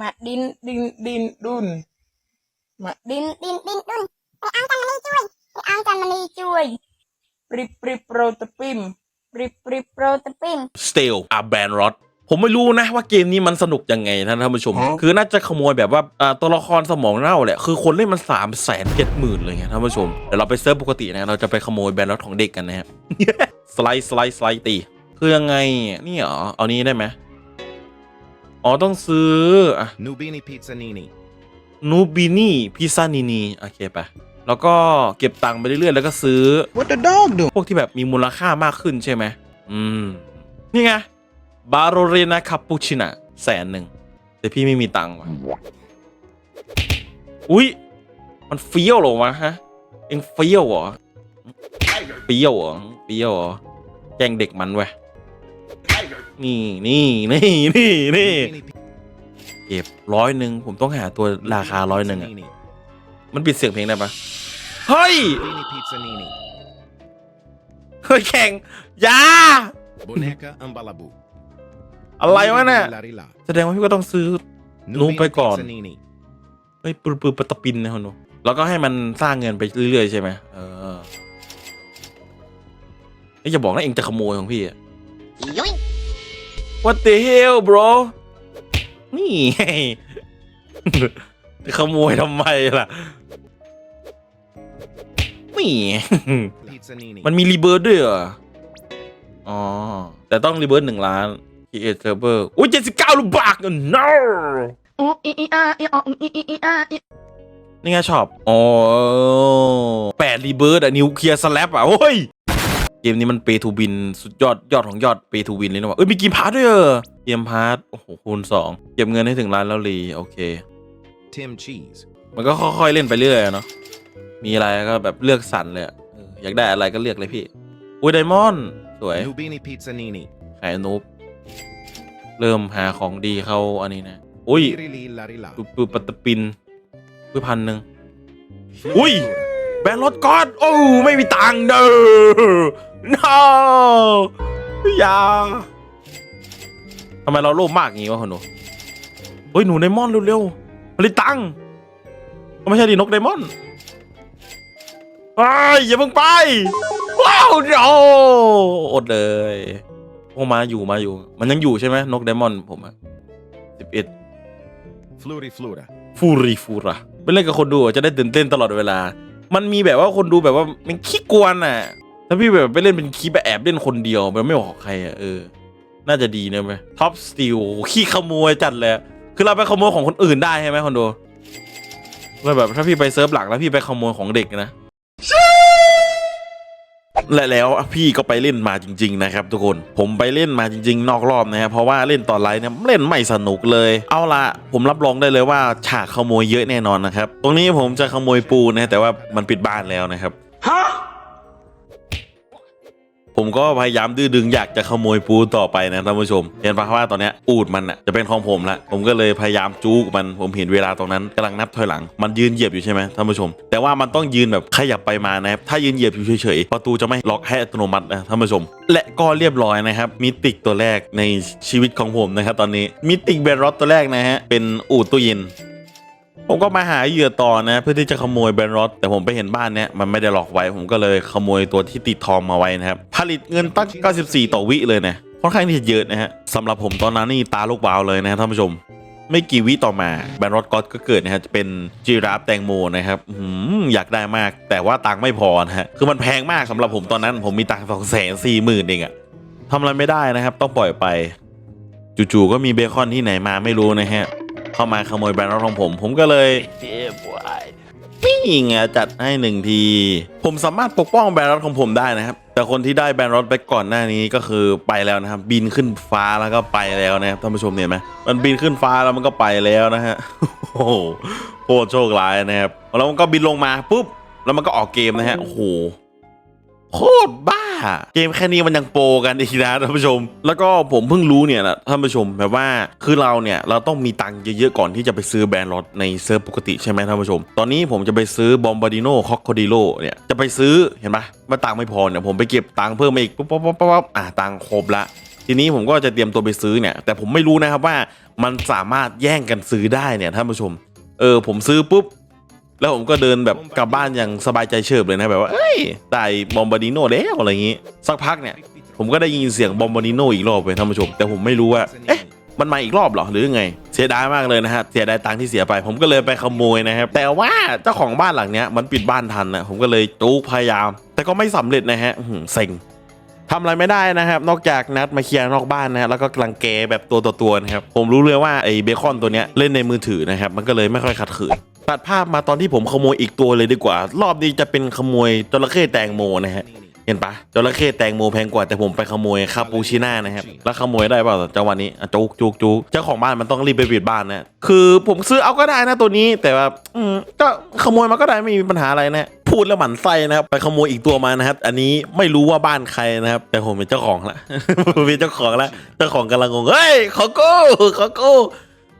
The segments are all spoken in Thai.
มาดินดินดินดุนมาดินดินดินดุนไปเอาจันมันนี่ช่วยไปเอาจันมันนี่ช่วยปริปริโปรตปิมปริปริโปรตปิม Steel อาแบนรอดผมไม่รู้นะว่าเกมนี้มันสนุกยังไงนะท่านผู้ชม คือน่าจะขโมยแบบว่าอ่าตัวละครสมองเน่าแหละคือคนเล่นมันสามแสนเจ็ดหมื่นเลยไงท่านผู้ชมเดี๋ยวเราไปเซิร์ฟปกตินะเราจะไปขโมยแบนรอดของเด็กกันนะฮะสไลด์สไลด์สไลด์ตีคือยังไงอะนี่เหรอเอานี้ได้ไหม อ๋อต้องซื้ออะ Nubini Pizzanini. นูบินี่พิซซ่านีนีโอเคไปแล้วก็เก็บตังค์ไปเรื่อยๆแล้วก็ซื้อ What the dog do? พวกที่แบบมีมูลค่ามากขึ้นใช่ไหมอืม นี่ไงบาโรเรนาคาปูชิน่ะแสนหนึ่งแต่พี่ไม่มีตังค์ว่ะ อุ๊ย มันเฟี้ยวเหรอวะฮะ เอ็งเฟี้ยวเหรอ เฟี้ยวเหรอ เฟี้ยวเหรอ แกล้งเด็กมันเว้ย นี่นี่นี่นี่นี่ Nubini Pi- เก็บร้อยหนึ่งผมต้องหาตัวราคาร้อยหนึ่งอะ Pizzanini. มันปิดเสียงเพลงได้ปะเฮ้ย Nubini Pizzanini. เฮ้ยแข่งอยา Boneca Ambalabu. อะไรวะเนี่ย La Rila. แสดงว่าพี่ก็ต้องซื้อ Nubini Nung pa ก่อน Pizzanini. เฮ้ยปืนปืนปะตะปินนะคนดูแล้วก็ให้มันสร้างเงินไปเรื่อยๆใช่ไหมเออไอ้ยอย่าบอกนะเองจะขโมยของพี่อะ What the hell bro นี่ไงจะขโมยทำไมล่ะนี่ มันมีรีเบิร์ดด้วยเหรอ อ๋อ แต่ต้องรีเบิร์ดหนึ่งล้าน create server อุ้ยเจ็ดสิบเก้าลูกบาท no นี่ไงชอบ อ๋อแปดรีเบิร์ดอะนิวเคลียร์สแลปอะโอ้ย มนี้มันเปทูบินสุดยอดยอดของยอดเปทูบินเลยนะวะเอ้ยมีเกมพาร์ทด้วยเหรอเกมพาร์ทโอ้โหคูณสองเก็บเงินให้ถึงล้านแล้วรีโอเค Tim Cheese. มันก็ค่อยๆเล่นไปเรื่อยอะเนาะมีอะไรก็แบบเลือกสรรเลยอะเอออยากได้อะไรก็เลือกเลยพี่อุ้ยไดมอนด์สวย Nubini Pizzanini. ขายนูบเริ่มหาของดีเข้าอันนี้นะ อุ้ย Pirili La Rila. ปุ๊บปุ๊บปัตตปินปุ๊บพันหนึ่ง Ui! แบนรถก่อนโอ้ไม่มีตังค์เด้อ no อย่าทำไมเราโลภมากอย่างงี้วะคนหนูเฮ้ยหนูไดมอนด์เร็วๆผลิตตังค์ก็ไม่ใช่ดินกไดมอนด์ไปอย่าเพิ่งไป ว้าวโอ้อดเลยโอ้มาอยู่มาอยู่ มันยังอยู่ใช่ไหมนกไดมอนด์ผมอะสิบเอ็ด Fluri Flura. ฟูรีฟูระไปเล่นกับคนดูอะจะได้ตื่นเต้นตลอดเวลา มันมีแบบว่าคนดูแบบว่ามันขี้กวนอะ ถ้าพี่แบบไปเล่นเป็นคีแบแอบเล่นคนเดียวแบบไม่บอกใครอะเออ น่าจะดีนะไหมท็อปสตีลขี้ขโมยจัดเลยคือเราไปขโมยของคนอื่นได้ใช่ไหมคอนโดแล้วแบบถ้าพี่ไปเซิร์ฟหลักแล้วพี่ไปขโมยของเด็กนะและแล้วพี่ก็ไปเล่นมาจริง ๆ นะครับทุกคนผมไปเล่นมาจริง ๆ นอกรอบนะครับเพราะว่าเล่นตอนไลน์เนี่ยเล่นไม่สนุกเลย เอาละผมรับรองได้เลยว่าฉากขโมยเยอะแน่นอนนะครับ ตรงนี้ผมจะขโมยปูนะแต่ว่ามันปิดบ้านแล้วนะครับ ผมก็พยายามดื้อดึงอยากจะขโมยปูต่อไปนะท่านผู้ชม เห็นปะว่าตอนนี้อูดมันอะจะเป็นของผมละผมก็เลยพยายามจู้มันผมเห็นเวลาตรงนั้นกำลังนับถอยหลัง มันยืนเหยียบอยู่ใช่ไหมท่านผู้ชม แต่ว่ามันต้องยืนแบบขยับไปมานะครับถ้ายืนเหยียบอยู่เฉยๆประตูจะไม่ล็อกให้อัตโนมัตินะท่านผู้ชม และก็เรียบร้อยนะครับมิติกตัวแรกในชีวิตของผมนะครับตอนนี้มิติกเบรอตตัวแรกนะฮะเป็นอูดตู้เย็น ผมก็มาหาเหยื่อต่อนะ เพื่อที่จะขโมยแบรนด์รถแต่ผมไปเห็นบ้านเนี้ยมันไม่ได้หลอกไว้ ผมก็เลยขโมยตัวที่ติดทองมาไว้นะครับผลิตเงินตั้ง 94 ต่อวิเลยนะค่อนข้างที่จะเยอะนะฮะสำหรับผมตอนนั้นนี่ตาลูกวาวเลยนะท่านผู้ชม ไม่กี่วิต่อมาแบรนด์รถก็ก็เกิดนะฮะจะเป็นจีราฟแตงโมนะครับอืมอยากได้มากแต่ว่าตังค์ไม่พอนะฮะคือมันแพงมากสำหรับผมตอนนั้น ผมมีตังค์สองแสนสี่หมื่นเองอะทำอะไรไม่ได้นะครับ ต้องปล่อยไป จู่ๆก็มีเบคอนที่ไหนมาไม่รู้นะฮะ เข้ามาขโมยแบรนด์รถของผม ผมก็เลยนี่ไงจัดให้หนึ่งที ผมสามารถปกป้องแบรนด์รถของผมได้นะครับ แต่คนที่ได้แบรนด์รถไปก่อนหน้านี้ก็คือไปแล้วนะครับ บินขึ้นฟ้าแล้วก็ไปแล้วนะครับท่านผู้ชมเห็นไหมมันบินขึ้นฟ้าแล้วมันก็ไปแล้วนะฮะโอ้โหโคตรโชคร้ายนะครับแล้วมันก็บินลงมาปุ๊บแล้วมันก็ออกเกมนะฮะโอ้โห โคตรบ้า เกมแค่นี้มันยังโปรกันอีกนะท่านผู้ชม แล้วก็ผมเพิ่งรู้เนี่ยนะท่านผู้ชมแบบว่าคือเราเนี่ยเราต้องมีตังค์เยอะๆก่อนที่จะไปซื้อแบรนด์รถในเซิร์ฟปกติใช่ไหมท่านผู้ชม ตอนนี้ผมจะไปซื้อบอมบาดิโนคอกโคดิโลเนี่ยจะไปซื้อเห็นปะว่าตังค์ไม่พอเนี่ยผมไปเก็บตังค์เพิ่มมาอีกปุ๊บปุ๊บปุ๊บปุ๊บอะตังค์ครบละทีนี้ผมก็จะเตรียมตัวไปซื้อเนี่ย แต่ผมไม่รู้นะครับว่ามันสามารถแย่งกันซื้อได้เนี่ยท่านผู้ชม เออผมซื้อปุ๊บ แล้วผมก็เดินแบบกลับบ้านอย่างสบายใจเฉิบเลยนะแบบว่าเอ้ยได้บอมบาดิโนแล้วอะไรอย่างงี้ สักพักเนี่ย ผมก็ได้ยินเสียงบอมบาดิโนอีกรอบเลยท่านผู้ชม แต่ผมไม่รู้ว่าเอ๊ะมันมาอีกรอบเหรอหรือไง เสียดายมากเลยนะฮะเสียดายตังค์ที่เสียไป ผมก็เลยไปขโมยนะครับ แต่ว่าเจ้าของบ้านหลังเนี้ยมันปิดบ้านทันนะผมก็เลยจูกพยายาม แต่ก็ไม่สำเร็จนะฮะเซ็งทำอะไรไม่ได้นะครับ นอกจากนัดมาเคลียร์นอกบ้านนะฮะแล้วก็กลังแกแบบตัวต่อตัวนะครับผมรู้เลยว่าไอ้เบคอนตัวเนี้ยเล่นในมือถือนะครับมันก็เลยไม่ค่อยขัดขืน ตัดภาพมาตอนที่ผมขโมยอีกตัวเลยดีกว่า รอบนี้จะเป็นขโมยจระเข้แตงโมนะฮะเห็นปะจระเข้แตงโมแพงกว่าแต่ผมไปขโมยคาปูชิน่านะครับแล้วขโมยได้เปล่าจังหวะนี้จุกจุกจุกเจ้าของบ้านมันต้องรีบไปปิดบ้านนะคือผมซื้อเอาก็ได้นะตัวนี้แต่ว่าอืมก็ขโมยมาก็ได้ไม่มีปัญหาอะไรนะพูดแล้วหมันไส้นะครับไปขโมยอีกตัวมานะครับ อันนี้ไม่รู้ว่าบ้านใครนะครับ แต่ผมเป็นเจ้าของละผมเป็นเจ้าของละเจ้าของกำลังงงเฮ้ยขอโก้ขอโก้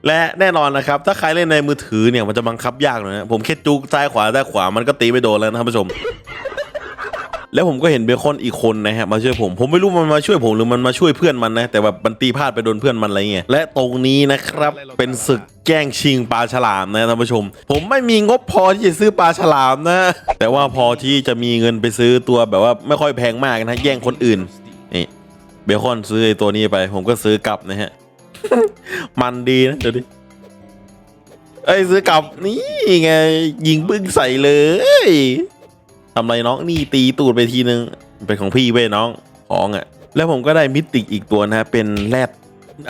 และแน่นอนนะครับ ถ้าใครเล่นในมือถือเนี่ยมันจะบังคับยากหน่อยนะผมแค่จุกซ้ายขวาซ้ายขวามันก็ตีไม่โดนแล้วนะท่านผู้ชม แล้วผมก็เห็นเบคอนอีกคนนะฮะมาช่วยผมผมไม่รู้มันมาช่วยผมหรือมันมาช่วยเพื่อนมันนะแต่แบบมันตีพลาดไปโดนเพื่อนมันอะไรเงี้ยและตรงนี้นะครับเป็นศึกแย่งชิงปลาฉลามนะท่านผู้ชม ผมไม่มีงบพอที่จะซื้อปลาฉลามนะ แต่ว่าพอที่จะมีเงินไปซื้อตัวแบบว่าไม่ค่อยแพงมากนะแย่งคนอื่นนี่เบคอนซื้อไอ้ตัวนี้ไป ผมก็ซื้อกลับนะฮะ มันดีนะเดี๋ยวดิเอ้ยซื้อกลับนี่ไง ยิงบึ้งใส่เลยทำไรน้องนี่ตีตูดไปทีนึง เป็นของพี่เว้ยน้องของอะ แล้วผมก็ได้มิติอีกตัวนะฮะเป็นแรด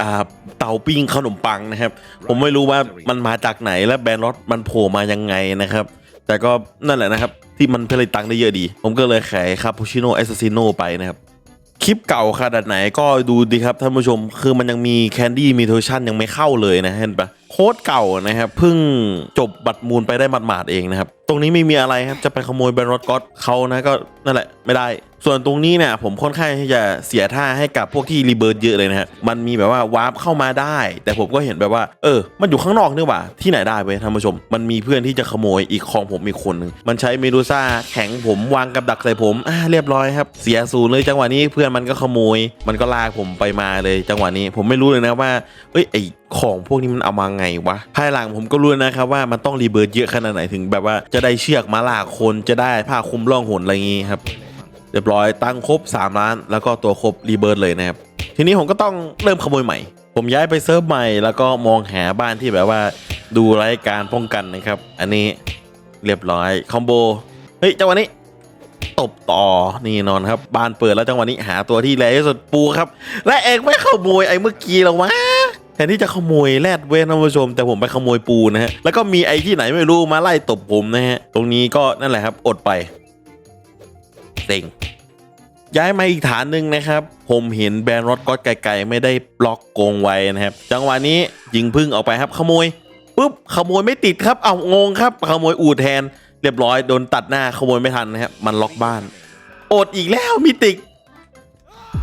อ่าเตาปิ้งขนมปังนะครับ ผมไม่รู้ว่ามันมาจากไหนและแบรนด์รถมันโผล่มายังไงนะครับ แต่ก็นั่นแหละนะครับ ที่มันผลิตตังได้เยอะดี ผมก็เลยขายคาปูชิโน่เอสซิโนไปนะครับ คลิปเก่าขนาดไหนก็ดูดีครับท่านผู้ชม คือมันยังมีแคนดี้มีเทอร์ชันยังไม่เข้าเลยนะเห็นปะโค้ดเก่านะครับเพิ่งจบบัตรมูลไปได้หมาดๆเองนะครับ ตรงนี้ไม่มีอะไรครับ จะไปขโมยแบรนด์รถก็อตเขานะก็นั่นแหละไม่ได้ ส่วนตรงนี้เนี่ยผมค่อนข้างที่จะเสียท่าให้กับพวกที่รีเบิร์ดเยอะเลยนะฮะ มันมีแบบว่าวาร์ปเข้ามาได้ แต่ผมก็เห็นแบบว่า เออ มันอยู่ข้างนอกนี่หว่า ที่ไหนได้เว้ยท่านผู้ชม มันมีเพื่อนที่จะขโมยอีกของผมอีกคนหนึ่งมันใช้เมดูซ่าแข็งผมวางกับดักใส่ผม อ่าเรียบร้อยครับ เสียศูนย์เลยจังหวะนี้เพื่อนมันก็ขโมย มันก็ลากผมไปมาเลยจังหวะนี้ ผมไม่รู้เลยนะว่า เอ้ยไอของพวกนี้มันเอามาไงวะ ภายหลังผมก็รู้นะครับว่ามันต้องรีเบิร์ดเยอะขนาดไหนถึงแบบว่าจะได้เชือกมาลากคนจะได้ผ้าคลุมร่องหนอะไรอย่างงี้ครับ เรียบร้อยตั้งครบ 3 ล้าน แล้วก็ตัวครบรีเบิร์ดเลยนะครับ ทีนี้ผมก็ต้องเริ่มขโมยใหม่ ผมย้ายไปเซิร์ฟใหม่ แล้วก็มองหาบ้านที่แบบว่าดูรายการป้องกันนะครับ อันนี้เรียบร้อยคอมโบเฮ้ยจังหวะนี้ ตบต่อนี่นอนครับบ้านเปิดแล้วจังหวะนี้หาตัวที่แรงที่สุดปูครับ และเอกไม่ขโมยไอ้เมื่อกี้หรอวะแทนที่จะขโมยแรดเว้นท่านผู้ชม แต่ผมไปขโมยปูนะฮะ แล้วก็มีไอ้ที่ไหนไม่รู้มาไล่ตบผมนะฮะ ตรงนี้ก็นั่นแหละครับ อดไป เซ็งย้ายมาอีกฐานหนึ่งนะครับ ผมเห็นแบรนด์รถก็ไกลๆไม่ได้บล็อกโกงไว้นะครับ จังหวะนี้ยิงพึ่งออกไปครับขโมยปุ๊บขโมยไม่ติดครับ เอางงครับ ขโมยอูดแทน เรียบร้อยโดนตัดหน้าขโมยไม่ทันนะครับ มันล็อกบ้านอดอีกแล้วมิติก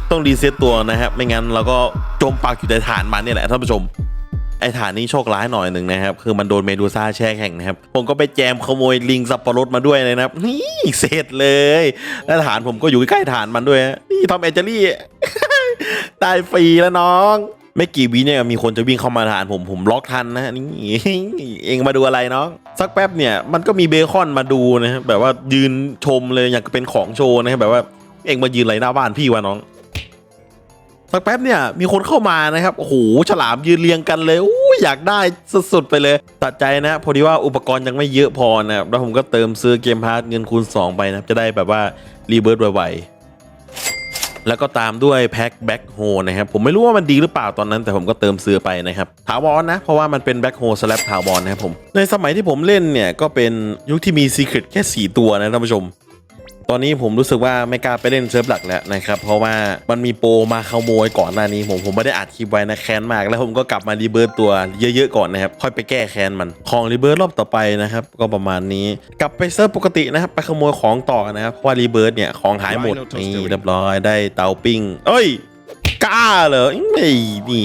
ต้องรีเซ็ตตัวนะครับ ไม่งั้นเราก็จมปากอยู่ในฐานมันเนี่ยแหละท่านผู้ชม ไอฐานนี้โชคร้ายหน่อยหนึ่งนะครับ คือมันโดนเมดูซ่าแช่แข็งนะครับ ผมก็ไปแจมขโมยลิงสับปะรดมาด้วยเลยนะครับ นี่เสร็จเลย แล้วฐานผมก็อยู่ใกล้ๆฐานมันด้วยฮะนี่ทอมแอเจลี่ ตายฟรีแล้วน้องไม่กี่วิเนี่ยมีคนจะวิ่งเข้ามาฐานผมผมล็อกทันนะนี่เองมาดูอะไรน้องสักแป๊บเนี่ยมันก็มีเบคอนมาดูนะครับแบบว่ายืนชมเลยอยากเป็นของโชว์นะครับแบบว่า เองมายืนไรหน้าบ้านพี่วะน้อง สักแป๊บเนี่ยมีคนเข้ามานะครับโอ้โหฉลามยืนเรียงกันเลยอู้อยากได้สุดๆไปเลยตัดใจนะพอดีว่าอุปกรณ์ยังไม่เยอะพอนะครับแล้วผมก็เติมซื้อเกมพาร์ทเงินคูณ 2 ไปนะครับจะได้แบบว่ารีเบิร์ดไวๆแล้วก็ตามด้วยแพ็คแบ็คโฮนะครับผมไม่รู้ว่ามันดีหรือเปล่าตอนนั้น แต่ผมก็เติมซื้อไปนะครับถาวรนะเพราะว่ามันเป็นแบ็คโฮสแลปถาวรนะครับผมในสมัยที่ผมเล่นเนี่ยก็เป็นยุคที่มีซีเครตแค่ 4 ตัวนะท่านผู้ชม ตอนนี้ผมรู้สึกว่าไม่กล้าไปเล่นเซิร์ฟหลักแล้วนะครับ เพราะว่ามันมีโปรมาขโมยก่อนหน้านี้ ผมผมไม่ได้อัดคลิปไว้นะแค้นมาก แล้วผมก็กลับมารีเบิร์ตตัวเยอะๆก่อนนะครับ ค่อยไปแก้แค้นมัน ของรีเบิร์ตรอบต่อไปนะครับ ก็ประมาณนี้ กลับไปเซิร์ฟปกตินะครับ ไปขโมยของต่อนะครับ เพราะว่ารีเบิร์ตเนี่ยของหายหมดนี่เรียบร้อยได้เตาปิ้งเอ้ยกล้าเหรอไม่นี่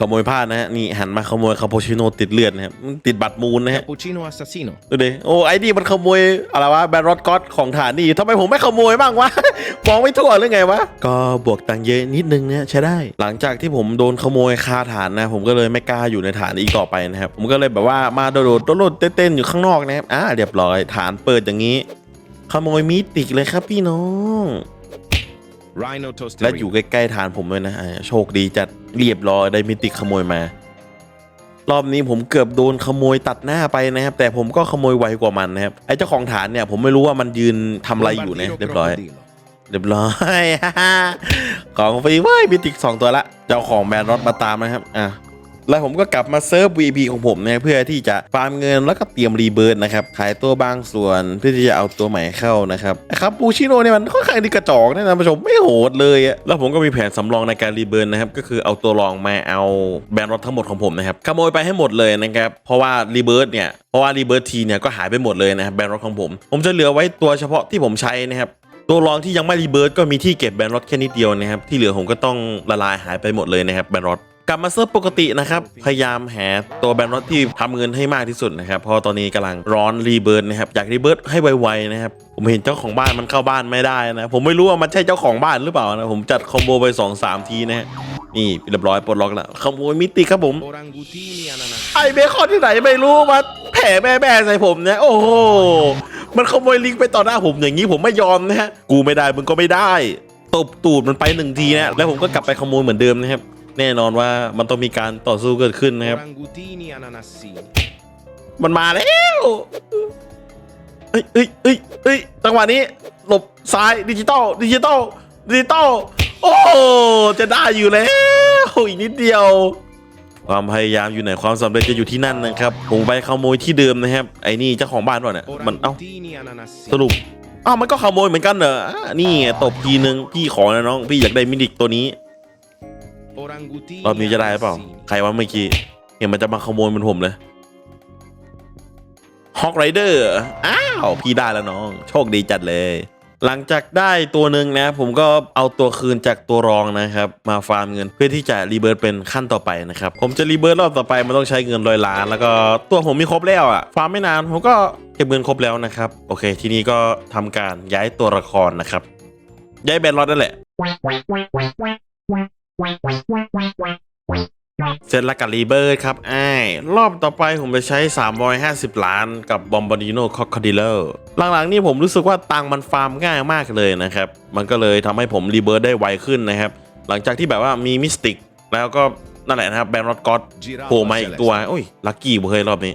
ขโมยผ้านะฮะนี่หันมาขโมยคาโปชิโน่ติดเลือดนะครับมันติดบัตรมูลนะฮะ Cappuccino assassino. ดูดิโอ้ไอ้นี่มันขโมยอะไรวะแบรอดก็อตของฐานนี่ทำไมผมไม่ขโมยบ้างวะมองไม่ทั่วหรือไงวะก็บวกตังค์เยอะนิดนึงเนี่ยใช้ได้ หลังจากที่ผมโดนขโมยคาฐานนะ ผมก็เลยไม่กล้าอยู่ในฐานอีกต่อไปนะครับผมก็เลยแบบว่ามาโดดๆโดดๆเต้นๆอยู่ข้างนอกนะครับอ่าเรียบร้อยฐานเปิดอย่างนี้ ขโมยมิติกเลยครับพี่น้อง Rhino และอยู่ toasteria. ใกล้ๆฐานผมเลยนะอ่าโชคดีจัด เรียบร้อยได้มิติขโมยมา รอบนี้ผมเกือบโดนขโมยตัดหน้าไปนะครับ แต่ผมก็ขโมยไวกว่ามันนะครับไอ้เจ้าของฐานเนี่ยผมไม่รู้ว่ามันยืนทำอะไรอยู่นะ Bombardiro เรียบร้อย crocodilo. เรียบร้อย ของฟรีเว้ยมิติกสองตัวละ เจ้าของแบรนด์รถมาตามนะครับอะ แล้วผมก็กลับมาเซิร์ฟ VP ของผมเนี่ยเพื่อที่จะฟาร์มเงินแล้วก็เตรียมรีเบิร์ดนะครับขายตัวบางส่วนเพื่อที่จะเอาตัวใหม่เข้านะครับครับปูชิโนเนี่ยมันค่อนข้างที่กระจอกนะท่านผู้ชมไม่โหดเลยอะแล้วผมก็มีแผนสำรองในการรีเบิร์ดนะครับก็คือเอาตัวรองมาเอาแบรนด์รถทั้งหมดของผมนะครับขโมยไปให้หมดเลยนะครับเพราะว่ารีเบิร์ดเนี่ยเพราะว่ารีเบิร์ดทีเนี่ยก็หายไปหมดเลยนะครับแบรนด์รถของผม ผมจะเหลือไว้ตัวเฉพาะที่ผมใช้นะครับตัวรองที่ยังไม่รีเบิร์ดก็มีที่เก็บแบนรถแค่นิดเดียวนะครับ ที่เหลือผมก็ต้องละลายหายไปหมดเลยนะครับแบนรถ กลับมาเซิร์ฟปกตินะครับ พยายามหาตัวแบนรถที่ทำเงินให้มากที่สุดนะครับเพราะตอนนี้กำลังร้อนรีเบิร์ดนะครับอยากรีเบิร์ดให้ไวๆนะครับผมเห็นเจ้าของบ้านมันเข้าบ้านไม่ได้นะ ผมไม่รู้ว่ามันใช่เจ้าของบ้านหรือเปล่านะ ผมจัดคอมโบไป2อสามทีนะฮะนี่เรียบร้อยปลดล็อกแล้วขโมยมิติครับผมไอเบคอนที่ไหนไม่รู้มาแผ่แม่แม่ใส่ผมเนี่ยโอ้โหมันขโมยลิงไปต่อหน้าผมอย่างนี้ผมไม่ยอมนะฮะกูไม่ได้มึงก็ไม่ได้ตบตูดมันไปหนึ่งทีนะแล้วผมก็กลับไปขโมยเหมือนเดิมนะครับ แน่นอนว่ามันต้องมีการต่อสู้เกิดขึ้นนะครับ Orangutini ananassini. มันมาแล้วเอ้ยเอ้ยเอ้ยเอ้ยจังหวะนี้ หลบซ้ายดิจิตอลดิจิตอลดิจิตอลโอ้จะได้อยู่แล้วอีกนิดเดียว ความพยายามอยู่ไหนความสำเร็จจะอยู่ที่นั่นนะครับผมไปขโมยที่เดิมนะครับ ไอ้นี่เจ้าของบ้านวะเนี่ยมันเอ้า Orangutini ananassini. สรุปอ้าวมันก็ขโมยเหมือนกันเหรออ่านี่ไงตบทีนึงพี่ขอนะน้อง พี่อยากได้มินิกตัวนี้ Orangutini รอบนี้จะได้เปล่า ใครว่าเมื่อกี้เห็นมันจะมาขโมยเหมันผมเลยฮอกไรเดอร์อ้าวพี่ได้แล้วน้อง โชคดีจัดเลย หลังจากได้ตัวหนึ่งนะ ผมก็เอาตัวคืนจากตัวรองนะครับ มาฟาร์มเงินเพื่อที่จะรีเบิร์ตเป็นขั้นต่อไปนะครับ ผมจะรีเบิร์ตรอบต่อไปมันต้องใช้เงินร้อยล้าน แล้วก็ตัวผมมีครบแล้วอะ่ะฟาร์มไม่นานผมก็เก็บเงินครบแล้วนะครับ โอเค ทีนี้ก็ทำการย้ายตัวละครนะครับ ย้ายแบนรอดนั่นแหละ เสร็จแล้วกับรีเบิร์ดครับอ้ายรอบต่อไปผมไปใช้ 350 ล้านกับบอมบ a ดิโนคอคดิเลอร์หลังๆนี่ผมรู้สึกว่าตังมันฟาร์มง่ายมากเลยนะครับ มันก็เลยทำให้ผมรีเบิร์ดได้ไวขึ้นนะครับ หลังจากที่แบบว่ามีมิสติก แล้วก็นั่นแหละนะครับแบนรอดก็อตโผล่มาอีกตัวโอ้ยลัคกี้เบยรอบนี้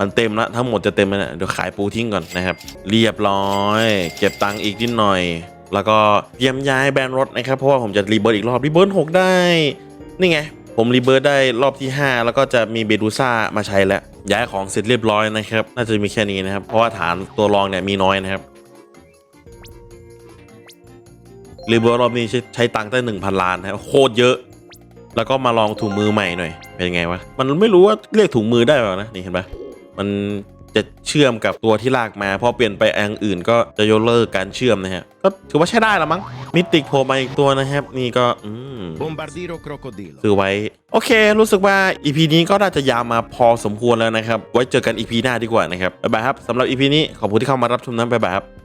มันเต็มล้วทั้งหมดจะเต็มแล้วนะเดี๋ยวขายปูทิ้งก่อนนะครับ เรียบร้อย เก็บตังค์อีกนิดหน่อย แล้วก็เตรียมย้ายแบรนด์รถนะครับ เพราะว่าผมจะรีเบิร์ดอีกรอบรีเบิร์ดหกได้ นี่ไง ผมรีเบิร์ดได้รอบที่ 5 แล้วก็จะมีเบดูซ่ามาใช้แล้ว ย้ายของเสร็จเรียบร้อยนะครับ น่าจะมีแค่นี้นะครับ เพราะว่าฐานตัวรองเนี่ยมีน้อยนะครับรีเบิร์ดรอบนี้ใช้ใช้ตังค์ได้หนึ่งพันล้านนะครับโคตรเยอะ แล้วก็มาลองถุงมือใหม่หน่อย เป็นไงวะ มันไม่รู้ว่าเรียกถุงมือได้เปล่านะ นี่เห็นปะมัน จะเชื่อมกับตัวที่ลากมาพอเปลี่ยนไปอันอื่น ก็จะยกเลิกการเชื่อมนะฮะก็ถือว่าใช้ได้ละมั้งมิติกโผล่มาอีกตัวนะครับ นี่ก็อืม Bombardiro crocodilo. ซื้อไว้ โอเค รู้สึกว่า EP นี้ก็น่าจะยาวมาพอสมควรแล้วนะครับ ไว้เจอกัน EP หน้าดีกว่านะครับบ๊ายบายครับสำหรับ EP นี้ขอบคุณที่เข้ามารับชมนะบ๊ายบายครับ